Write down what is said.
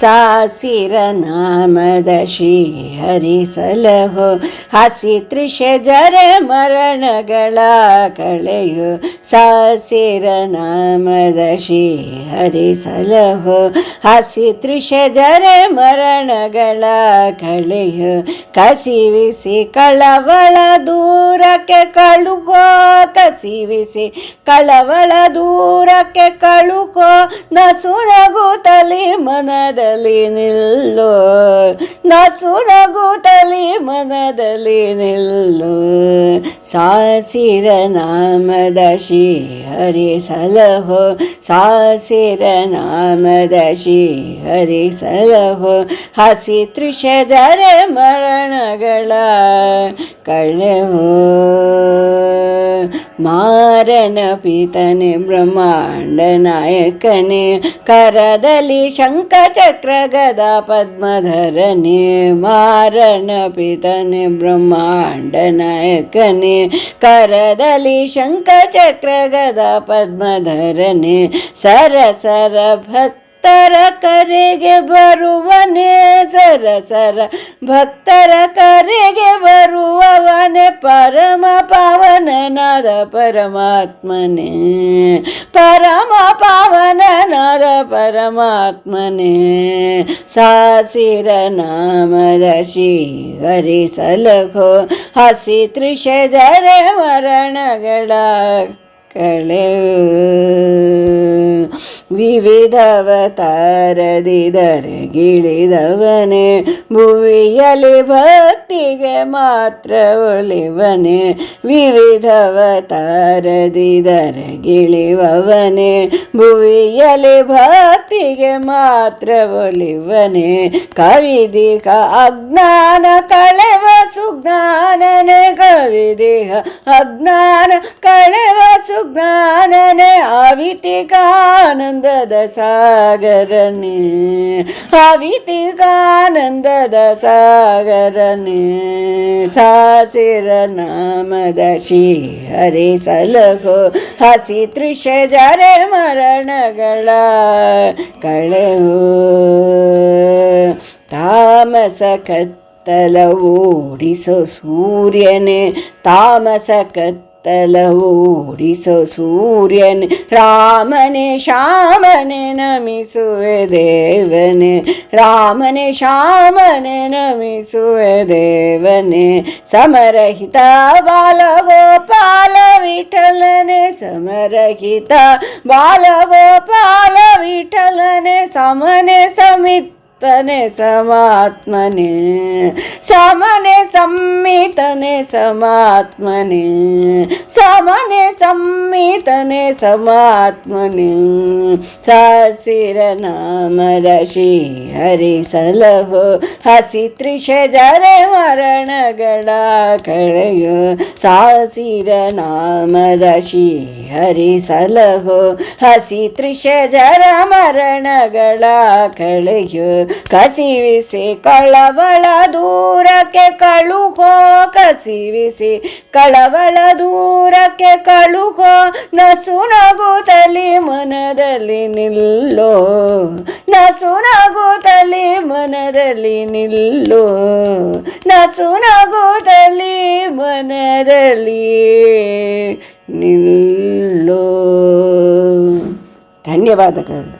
ಸಾಸಿರ ನಾಮದ ಶ್ರೀ ಹರಿಸಲಹೋ ಹಸಿ ತ್ರಿಷ ಮರಣಗಳ ಕಳೆಯು ಸಾಸಿರ ನಾಮದ ಶ್ರೀ ಹರಿಸಲಹೋ ಹಸಿ ತ್ರಿಷ ಜರ ಮರಣಗಳ ಕಳೆಯು ಕಸಿವಿಸಿ ಕಳವಳ ದೂರಕ್ಕೆ ಕಳುಕೋ ಕಸಿವಿಸಿ ಕಳವಳ ದೂರಕ್ಕೆ ಕಳುಕೋ ತಲೆ ಮನದ ಮನದಲ್ಲಿ ನಿಲ್ಲು ತಲಿ ಮನದಲ್ಲಿ ನಿಲ್ಲು ಸಾಸಿರ ನಾಮದ ಶ್ರೀ ಹರಿ ಸಲಹೋ ಸಾಸಿರ ನಾಮದ ಶ್ರೀ ಹರಿ ಸಲಹೋ ಹಸಿ ತೃಷಧರ ಮರಣಗಳ ಕಳೆಹೋ ಮಾ पितने ब्रह्मांड नायकने करदली शंकर चक्र गदा पद्मधरने मारण पितने ब्रह्मांड नायकने करदली शंकर चक्र गदा पद्मधरने सर सर भक्त भक्तर करे गे बरुवने जर सर भक्तर करे गे बरुवने परम पावन नाद परमात्मने परम पवन परमात्मने सासिर नामद हरी सलखो हसी तृशे झाले मरण गडा कळे ವಿವಿಧವತಾರದಿದರ ಗಿಳಿದವನೇ ಭುವಿಯಲಿ ಭಕ್ತಿಗೆ ಮಾತ್ರ ಒಲಿವನೆ ವಿವಿಧವತಾರದಿದರ ಗಿಳಿವವನೇ ಭುವಿಯಲಿ ಭಕ್ತಿಗೆ ಮಾತ್ರ ಒಲಿವನೆ ಕವಿದಿಕ ಅಜ್ಞಾನ ಕಳೆವ ಸುಜ್ಞಾನನೆ ಕವಿದಿಹ ಅಜ್ಞಾನ ಕಳೆವ ಸುಜ್ಞಾನನೆ ಅವಿತಿಕ ಆನಂದದ ಸಾಗರನೇ ಅವಿತಿಗಾನಂದದ ಸಾಗರನೆ ಸಾಸಿರ ನಾಮದ ಹರಿ ಸಲಹು ಹಸಿ ತ್ರಿಷ ಜರೆ ಮರಣಗಳ ಕಳೆವು ತಾಮಸ ಕತ್ತಲ ಓಡಿಸೋ ಸೂರ್ಯನೇ ತಾಮಸ तलहूरिसो उडिसो सूर्यन रामने शामने श्याम देवने, नमि सुयदेवन समरहिता बालवो विठलने समरहिता बालवो पाल समने समि तने समात्मने समने सम्मितने समात्मने समने सम्मितने समात्मने सासिर नाम दशी हरि सलहो हसी त्रिश जरे मरण गडा खळय सासिर नाम दशी हरि सलहो हसी त्रिश जरा मरण गडा खळय ಕಸಿವಿಸಿ ಕಳವಳ ದೂರಕ್ಕೆ ಕಳುಹೋ ಕಸಿವಿಸಿ ಕಳವಳ ದೂರಕ್ಕೆ ಕಳುಹೋ ನಸು ನಗುತ್ತಲಿ ಮನದಲ್ಲಿ ನಿಲ್ಲೋ ನಸು ನಗುತ್ತಲಿ ಮನದಲ್ಲಿ ನಿಲ್ಲೋ ನಸು ನಗುತ್ತಲಿ ಮನದಲ್ಲಿ ನಿಲ್ಲೋ ಧನ್ಯವಾದಗಳು